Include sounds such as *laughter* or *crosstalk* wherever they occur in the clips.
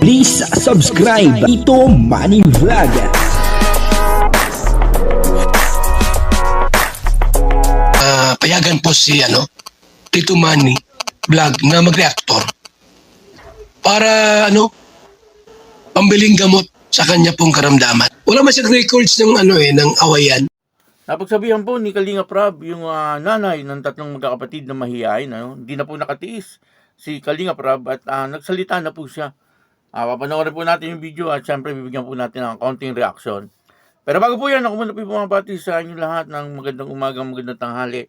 Please subscribe Ito Money Vlog. Ah, payagan po si ano, Tito Manny vlog na mag-reactor para ano, pambiling gamot sa kanya pong karamdaman. Wala man siyang records ng ano eh, ng awayan. Napagsabihan po ni Kalinga Prab yung ah, nanay ng tatlong magkakapatid na mahihain. Ano? Hindi na po nakatiis si Kalinga Prab at ah, nagsalita na po siya. Uh, papanoorin po natin yung video at syempre bibigyan po natin ng konting reaction. Pero bago po yan, ako muna po bumabati sa inyong lahat ng magandang umaga, magandang tanghali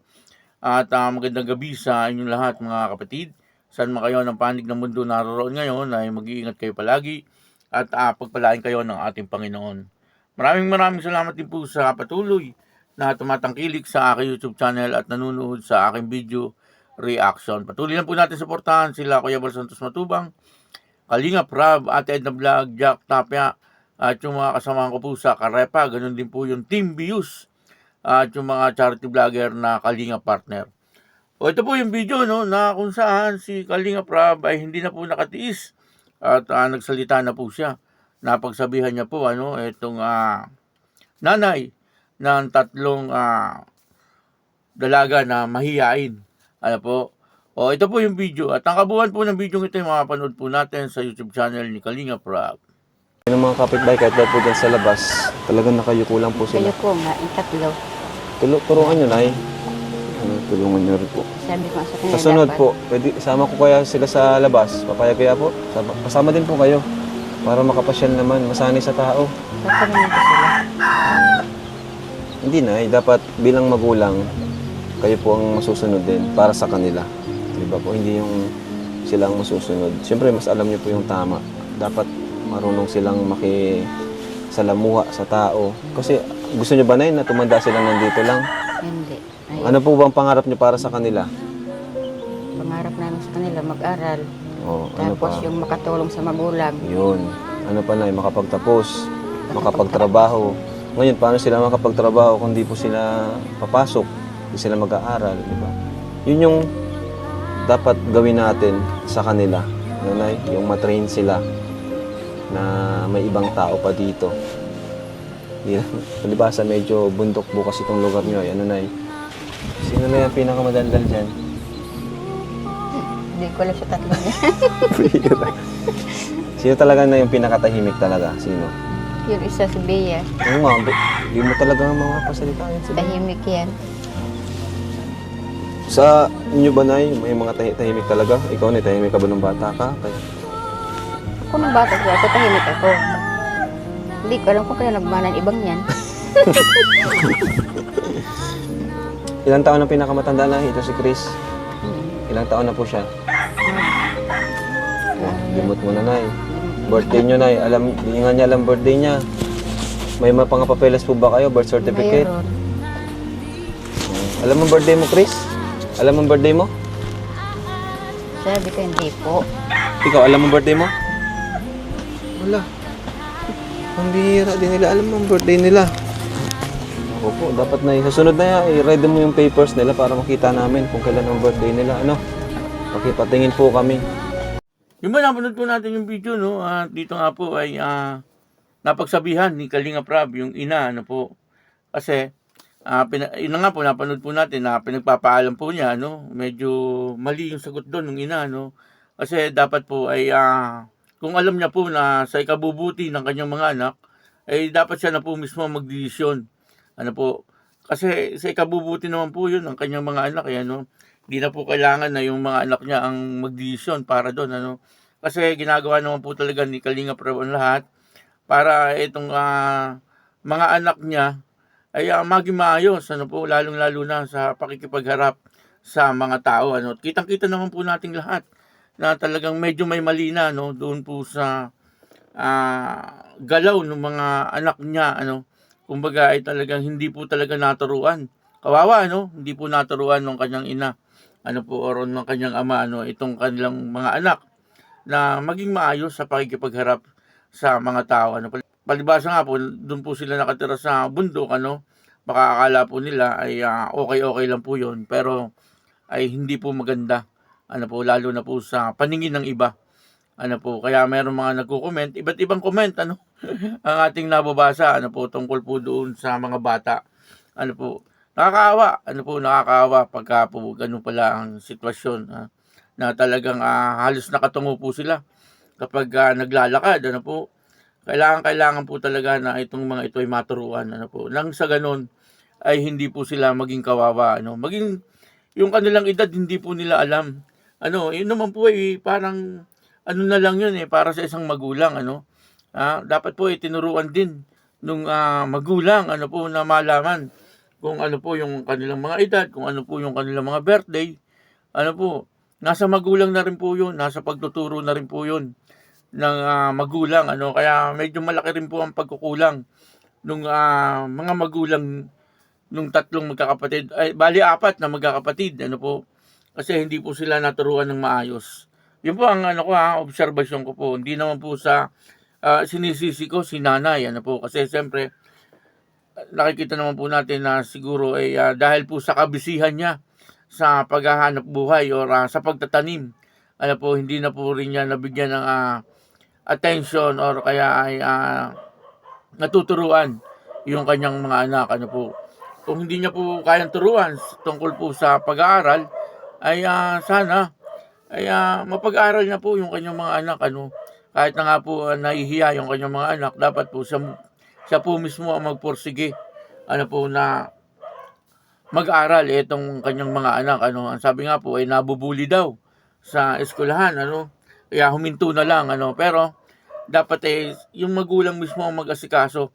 at ah, magandang gabi sa inyong lahat mga kapatid. Saan man kayo ng panig ng mundo naroon ngayon ay mag-iingat kayo palagi at ah, pagpalain kayo ng ating Panginoon. Maraming maraming salamat din po sa patuloy na tumatangkilik sa aking YouTube channel at nanonood sa aking video reaction. Patuloy lang po natin suportahan sila Kuya Bal Santos Matubang, Kalinga Prab, Ate Edna Vlog, Jack Tapia, at yung mga kasamahan ko po sa Karepa, ganun din po yung Team Views at yung mga charity vlogger na Kalinga Partner. O ito po yung video no, na kung saan si Kalinga Prab ay hindi na po nakatiis at ah, nagsalita na po siya. Napagsabihan niya po ano, itong ah, nanay ng tatlong ah, dalaga na mahihain. Ano po? O ito po yung video. At ang kabuuan po ng video ito ay makapanood po natin sa YouTube channel ni Kalinga Prab. Yung mga kapitbahay kahit daw po dyan sa labas, talagang nakayuko lang po sila. Kayo po nga, yung tatlo. Tulo, turuan nyo, Nay. Ano, tulungan nyo rin po. Sabi ko sa kanila Sa sunod dapat, po, pwede, sama ko kaya sila sa labas. Papayag kaya po. Sama, kasama din po kayo. Para makapasyal naman, masanay sa tao. Tatanungin ko sila. Hindi na, eh, dapat bilang magulang, kayo po ang masusunod din para sa kanila. Di ba po? Hindi yung sila ang masusunod. Siyempre, mas alam niyo po yung tama. Dapat marunong silang maki salamuha sa tao. Kasi gusto niyo ba na na tumanda sila nandito lang? Hindi. Ay, Ano po bang pangarap niyo para sa kanila? pangarap namin sa kanila mag-aral. O, ano Tapos pa? yung makatulong sa magulang. Yun. Ano pa na, makapagtapos, makapagtrabaho. Ngayon, paano sila makapagtrabaho kung di po sila papasok, di sila mag-aaral, di ba? Yun yung dapat gawin natin sa kanila. Ano, Nay? Yung matrain sila na may ibang tao pa dito. *laughs* Di, palibasa, medyo bundok bukas itong lugar nyo. Ano, Nay? Sino na yung pinakamadaldal dyan? Hindi ko alam sa tatlo niya. *laughs* Sino talaga na yung pinakatahimik talaga? Sino? yung isa si Bea. Oo nga, di, di mo talaga mga pasalita yan. Tahimik yan. Sa inyo ba, Nay, may mga tahi- tahimik talaga? Ikaw, ni tahimik ka ba nung bata ka? Kaya, Ako nung bata ko, ako tahimik ako. Hindi ko alam kung kaya nagmanan ibang yan. *laughs* ilang taon ang pinakamatanda na ito si Chris? Ilang taon na po siya? Oh, limot mo na, Nay. Birthday nyo, Nay. Alam, di nga niya alam birthday niya. May mga pangapapelas po ba kayo? Birth certificate? Mayroon. Alam mo birthday mo, Chris? Alam mo birthday mo? Sabi ko, hindi po. Ikaw, alam mo birthday mo? Wala. Ang bihira din nila. Alam mo ang birthday nila. Ako po, dapat na susunod na yan. I-ready mo yung papers nila para makita namin kung kailan ang birthday nila. Ano? Pakipatingin po kami. Yung ba napanood po natin yung video, no? At dito nga po ay ah, napagsabihan ni Kalinga Prab, yung ina, ano po. Kasi, ah pina, yun nga po, napanood po natin na pinagpapaalam po niya, no? Medyo mali yung sagot doon ng ina, no? Kasi dapat po ay, ah, kung alam niya po na sa ikabubuti ng kanyang mga anak, ay dapat siya na po mismo magdesisyon. Ano po, kasi sa ikabubuti naman po yun ng kanyang mga anak, eh, ano? Hindi na po kailangan na yung mga anak niya ang magdesisyon para doon, ano? Kasi ginagawa naman po talaga ni Kalinga Prab ang lahat para itong ah, mga anak niya ay uh, maging maayos, ano po, lalong-lalo na sa pakikipagharap sa mga tao, ano. Kitang-kita naman po nating lahat na talagang medyo may mali na, no, doon po sa ah, galaw ng mga anak niya, ano. Kumbaga ay talagang hindi po talaga naturuan. Kawawa, ano, hindi po naturuan ng kanyang ina, ano po, or ng kanyang ama, ano, itong kanilang mga anak na maging maayos sa pakikipagharap sa mga tao. Ano, palibasa nga po, doon po sila nakatira sa bundok, ano, baka akala po nila ay ah, okay-okay lang po yon pero ay hindi po maganda. Ano po, lalo na po sa paningin ng iba. Ano po, kaya meron mga nagko-comment, iba't ibang comment ano *laughs* ang ating nababasa ano po tungkol po doon sa mga bata. Ano po, nakakaawa, ano po nakakaawa pagka po ganun pala ang sitwasyon ha, na talagang ah, halos nakatungo po sila kapag ah, naglalakad ano po. Kailangan kailangan po talaga na itong mga ito ay maturuan ano po. Nang sa ganun ay hindi po sila maging kawawa ano. Maging yung kanilang edad hindi po nila alam. Ano, yun naman po ay parang ano na lang yun eh para sa isang magulang ano. Ah, dapat po itinuruan din nung ah, magulang ano po na malaman kung ano po yung kanilang mga edad, kung ano po yung kanilang mga birthday. Ano po, nasa magulang na rin po yun, nasa pagtuturo na rin po yun ng ah, magulang ano? Kaya medyo malaki rin po ang pagkukulang nung ah, mga magulang nung tatlong magkakapatid. Ay bali apat na magkakapatid ano po? Kasi hindi po sila naturuan ng maayos. Yun po ang ano ko ha obserbasyon ko po. Hindi naman po sa ah, sinisisi ko si nanay ano po? Kasi siyempre nakikita naman po natin na siguro ay ah, dahil po sa kabisihan niya sa paghahanap buhay o ah, sa pagtatanim ano po hindi na po rin niya nabigyan ng ah, attention or kaya ay ah, natuturuan yung kanyang mga anak. Ano po? Kung hindi niya po kayang turuan tungkol po sa pag-aaral ay ah, sana ay ah, mapag-aral na po yung kanyang mga anak. Ano? Kahit na nga po ah, nahihiya yung kanyang mga anak dapat po siya siya po mismo ang magpursige ano po na mag-aral itong kanyang mga anak. Ano? Ang sabi nga po ay nabubuli daw sa eskwelahan. Ano kaya huminto na lang ano. Pero dapat eh yung magulang mismo ang mag-asikaso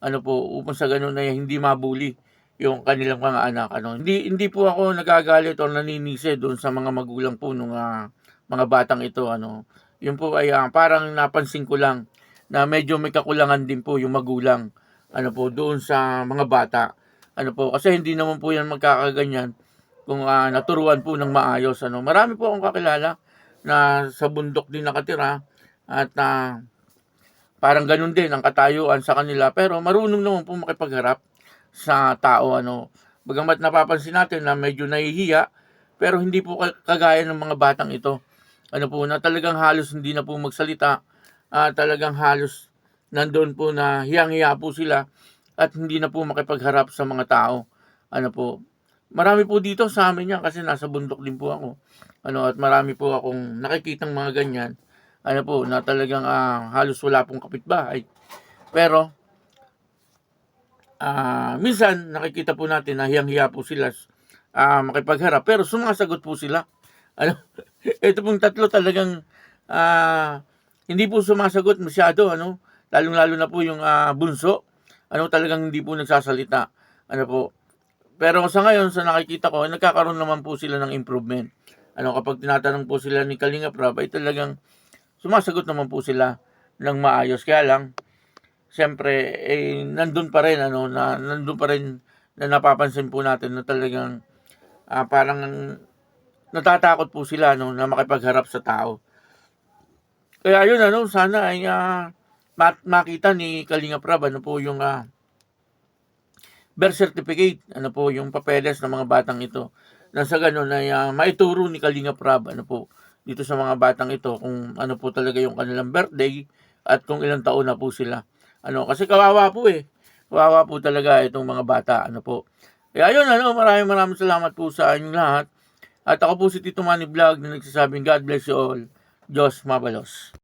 ano po upang sa ganun na hindi mabuli yung kanilang mga anak ano. Hindi hindi po ako nagagalit o naninisi doon sa mga magulang po nung ah, mga batang ito ano. Yun po ay ah, parang napansin ko lang na medyo may kakulangan din po yung magulang ano po doon sa mga bata ano po. Kasi hindi naman po yan magkakaganyan kung ah, naturuan po ng maayos ano. Marami po akong kakilala na sa bundok din nakatira at ah, parang ganun din ang katayuan sa kanila. Pero marunong naman po makipagharap sa tao ano. Bagamat napapansin natin na medyo nahihiya pero hindi po ka- kagaya ng mga batang ito. Ano po na talagang halos hindi na po magsalita ah, talagang halos nandoon po na hiyang-hiya po sila at hindi na po makipagharap sa mga tao. Ano po marami po dito sa amin yan kasi nasa bundok din po ako. Ano at marami po akong nakikitang mga ganyan. Ano po na talagang ah, halos wala pong kapitbahay. Pero ah minsan nakikita po natin na hiyang-hiya po sila ah, makipagharap. Pero sumasagot po sila. Ano *laughs* ito pong tatlo talagang ah, hindi po sumasagot masyado ano. Lalong lalo na po yung ah, bunso. Ano talagang hindi po nagsasalita. Ano po pero sa ngayon sa nakikita ko nagkakaroon naman po sila ng improvement ano kapag tinatanong po sila ni Kalinga Prab ay talagang sumasagot naman po sila ng maayos kaya lang siyempre eh nandun pa rin ano na nandun pa rin na napapansin po natin na talagang ah, parang natatakot po sila no na makipagharap sa tao. Kaya yun ano sana ay ma- makita ni Kalinga Prab ano po yung ah, birth certificate ano po yung papeles ng mga batang ito na sa ganun ay ah, maituro ni Kalinga Prab ano po dito sa mga batang ito kung ano po talaga yung kanilang birthday at kung ilang taon na po sila. Ano, kasi kawawa po eh. Kawawa po talaga itong mga bata. Ano po. Kaya yun, ano, maraming maraming salamat po sa inyong lahat. At ako po si Tito Manny Vlog na nagsasabing God bless you all. Diyos mabalos.